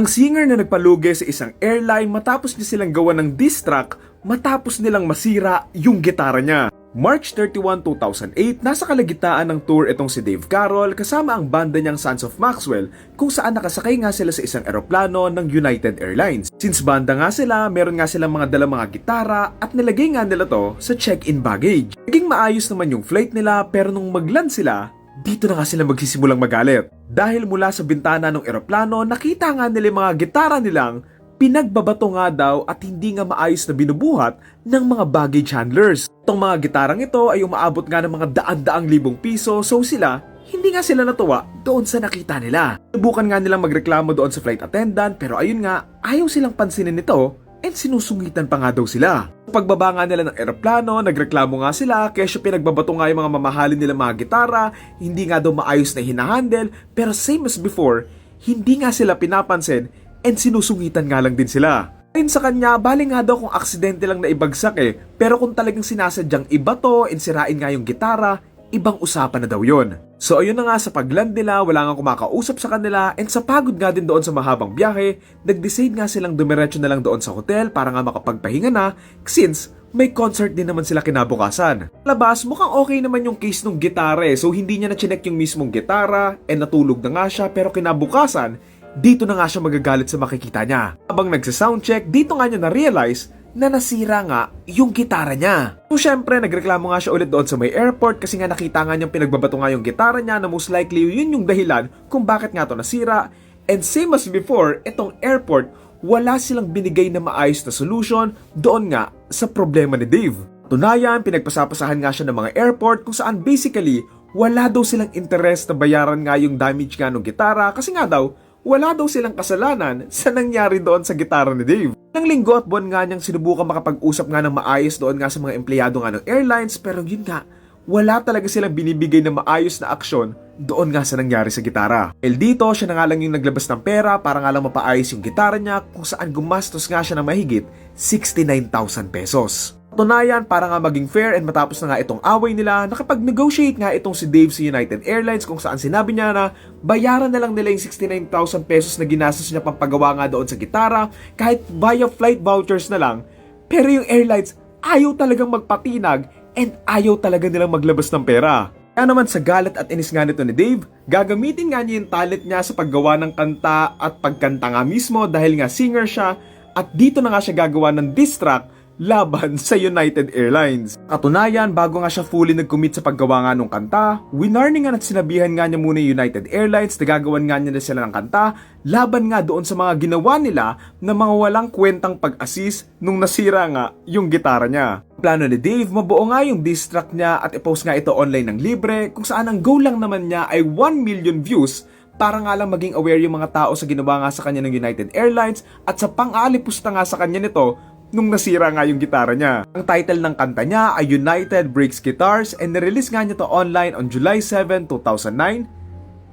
Ang singer na nagpalugi sa isang airline matapos niya silang gawa ng diss track matapos nilang masira yung gitara niya. March 31, 2008, nasa kalagitnaan ng tour itong si Dave Carroll kasama ang banda niyang Sons of Maxwell kung saan nakasakay nga sila sa isang eroplano ng United Airlines. Since banda nga sila, meron nga silang mga dalang mga gitara at nilagay nga nila to sa check-in baggage. Naging maayos naman yung flight nila pero nung magland sila, dito na nga sila magsisimulang magalit. Dahil mula sa bintana ng eroplano, nakita nga nila yung mga gitara nilang pinagbabato nga daw at hindi nga maayos na binubuhat ng mga baggage handlers. Itong mga gitarang ito ay umaabot nga ng mga daan-daang libong piso so sila hindi nga sila natuwa doon sa nakita nila. Subukan nga nilang magreklamo doon sa flight attendant pero ayun nga, ayaw silang pansinin nito and sinusungitan pa nga daw sila. Pagbaba nga nila ng eroplano, nagreklamo nga sila kesyo pinagbabato nga yung mga mamahalin nila mga gitara, hindi nga daw maayos na hinahandle, pero same as before, hindi nga sila pinapansin and sinusungitan nga lang din sila. Ayon sa kanya, bali nga daw kung aksidente lang na ibagsak eh, pero kung talagang sinasadyang iba to and sirain nga yung gitara, ibang usapan na daw yon. So ayun na nga sa pagland nila, wala nga kumakausap sa kanila and sa pagod nga din doon sa mahabang biyahe, nag-decide nga silang dumiretso na lang doon sa hotel para nga makapagpahinga na since may concert din naman sila kinabukasan. Labas, mukhang okay naman yung case ng gitara eh, so hindi niya na-check yung mismong gitara and natulog na nga siya pero kinabukasan, dito na nga siya magagalit sa makikita niya. Habang nagsa-soundcheck, dito nga niya na-realize na nasira nga yung gitara niya. So syempre, nagreklamo nga siya ulit doon sa may airport kasi nga nakita nga niyang pinagbabato nga yung gitara niya na most likely yun yung dahilan kung bakit nga to nasira. And same as before, itong airport, wala silang binigay na maayos na solution doon nga sa problema ni Dave. Tunayan, pinagpasapasahan nga siya ng mga airport kung saan basically wala daw silang interest na bayaran nga yung damage nga ng gitara kasi nga daw wala daw silang kasalanan sa nangyari doon sa gitara ni Dave. Nang linggo at buwan nga niyang sinubukan makapag-usap nga ng maayos doon nga sa mga empleyado nga ng airlines pero yun nga, wala talaga silang binibigay na maayos na aksyon doon nga sa nangyari sa gitara. El dito, siya na nga lang yung naglabas ng pera para nga lang mapaayos yung gitara niya kung saan gumastos nga siya ng mahigit 69,000 pesos. Tunayan, para nga maging fair and matapos na nga itong away nila, nakapag-negotiate nga itong si Dave sa United Airlines kung saan sinabi niya na bayaran na lang nila yung 69,000 pesos na ginastos niya pampagawa nga doon sa gitara kahit via flight vouchers na lang. Pero yung airlines ayaw talagang magpatinag and ayaw talaga nilang maglabas ng pera. Kaya naman sa galit at inis nga nito ni Dave, gagamitin nga niya yung talent niya sa paggawa ng kanta at pagkanta nga mismo dahil nga singer siya at dito na nga siya gagawa ng diss track laban sa United Airlines. Katunayan, bago nga siya fully nag-commit sa paggawa nga ng kanta, winarning nga at sinabihan nga niya muna yung United Airlines na gagawan nga niya na sila ng kanta laban nga doon sa mga ginawa nila na mga walang kwentang pag-assist nung nasira nga yung gitara niya. Plano ni Dave, mabuo nga yung diss track niya at i-post nga ito online ng libre kung saan ang goal lang naman niya ay 1 million views para nga lang maging aware yung mga tao sa ginawa nga sa kanya ng United Airlines at sa pang-alipusta nga sa kanya nito nung nasira nga yung gitara niya. Ang title ng kanta niya ay United Breaks Guitars and nirelease nga niya to online on July 7, 2009.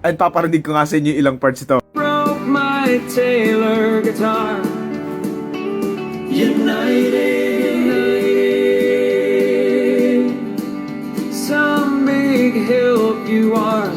And paparinig ko nga sa inyo ilang parts ito. broke my Taylor guitar. United, some big help you are.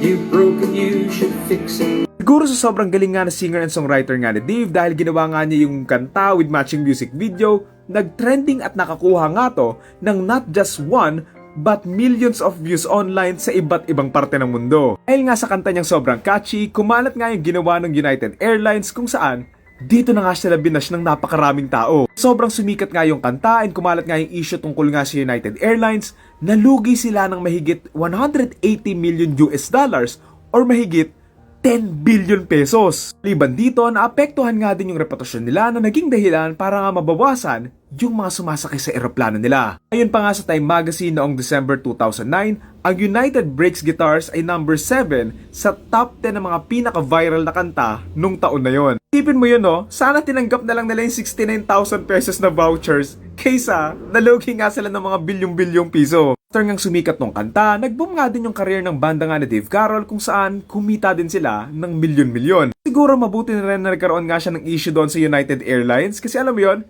You broke it, you should fix it. Siguro sa sobrang galing nga na singer and songwriter nga ni Dave dahil ginawa nga niya yung kanta with matching music video, nag-trending at nakakuha nga to ng not just one but millions of views online sa iba't ibang parte ng mundo. Dahil nga sa kanta niyang sobrang catchy, kumalat nga yung ginawa ng United Airlines kung saan dito na nga sila binash ng napakaraming tao. Sobrang sumikat nga yung kanta and kumalat nga yung issue tungkol nga sa United Airlines, nalugi sila ng mahigit 180 million US dollars or mahigit 10 billion pesos. Liban dito, naapektuhan nga din yung reputasyon nila na naging dahilan para nga mabawasan yung mga sumasakay sa eroplano nila. Ayon pa nga sa Time Magazine noong December 2009, ang United Breaks Guitars ay number 7 sa top 10 ng mga pinaka-viral na kanta nung taon na yon. Isipin mo yun no, sana tinanggap na lang nila yung 69,000 pesos na vouchers kaysa nalugi nga sila ng mga bilyong-bilyong piso. After ngang sumikat nung kanta, nag-boom nga din yung career ng banda nga ni Dave Carroll kung saan kumita din sila ng milyon-milyon. Siguro mabuti na rin na nagkaroon nga siya ng issue doon sa United Airlines kasi alam mo yon,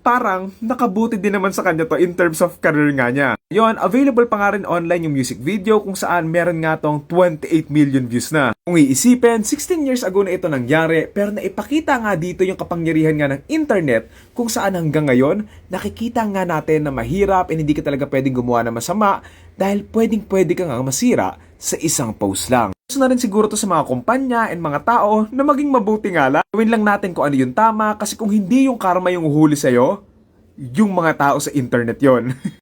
parang nakabuti din naman sa kanya to in terms of career nga niya. Yon, available pa nga rin online yung music video kung saan meron nga tong 28 million views na. Kung iisipin, 16 years ago na ito nangyari pero naipakita nga dito yung kapangyarihan nga ng internet kung saan hanggang ngayon nakikita nga natin na mahirap and hindi ka talaga pwedeng gumawa ng masama dahil pwedeng pwede ka nga masira sa isang post lang. Gusto na rin siguro to sa mga kumpanya and mga tao na maging mabuti nga lang. Gawin lang natin kung ano yung tama kasi kung hindi yung karma yung uhuli sa'yo, yung mga tao sa internet yon.